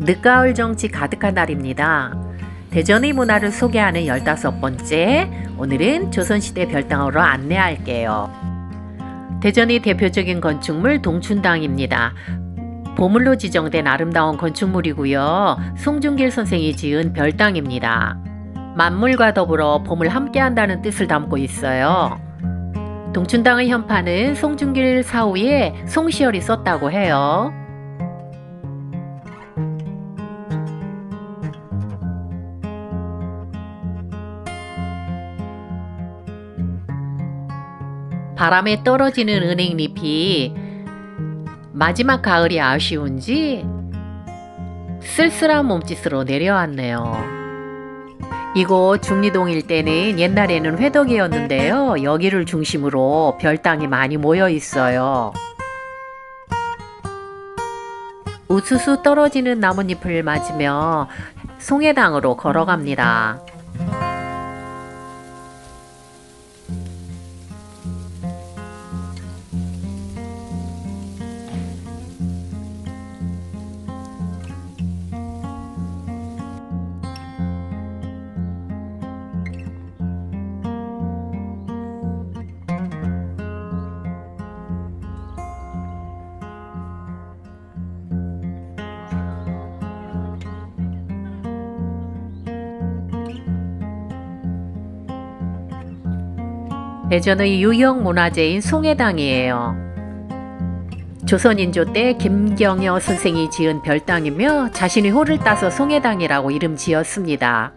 늦가을 정치 가득한 날입니다. 대전의 문화를 소개하는 15번째, 오늘은 조선시대 별당으로 안내할게요. 대전의 대표적인 건축물 동춘당입니다. 보물로 지정된 아름다운 건축물이고요. 송중길 선생이 지은 별당입니다. 만물과 더불어 봄을 함께한다는 뜻을 담고 있어요. 동춘당의 현판은 송중길 사후에 송시열이 썼다고 해요. 바람에 떨어지는 은행잎이 마지막 가을이 아쉬운지 쓸쓸한 몸짓으로 내려왔네요. 이곳 중리동 일대는 옛날에는 회덕이었는데요. 여기를 중심으로 별당이 많이 모여 있어요. 우수수 떨어지는 나뭇잎을 맞으며 송해당으로 걸어갑니다. 대전의 유형 문화재인 송해당이에요. 조선인조 때 김경여 선생이 지은 별당이며 자신이 호를 따서 송해당이라고 이름 지었습니다.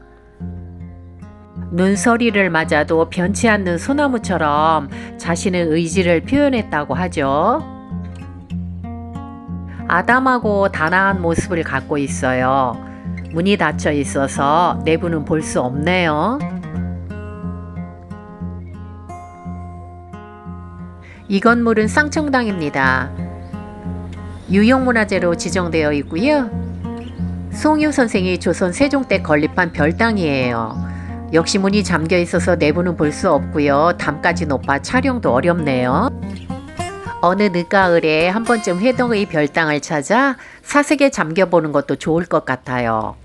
눈서리를 맞아도 변치 않는 소나무처럼 자신의 의지를 표현했다고 하죠. 아담하고 단아한 모습을 갖고 있어요. 문이 닫혀 있어서 내부는 볼 수 없네요. 이 건물은 쌍청당입니다. 유형문화재로 지정되어 있고요. 송유 선생이 조선 세종 때 건립한 별당이에요. 역시 문이 잠겨 있어서 내부는 볼 수 없고요. 담까지 높아 촬영도 어렵네요. 어느 늦가을에 한 번쯤 회동의 별당을 찾아 사색에 잠겨보는 것도 좋을 것 같아요.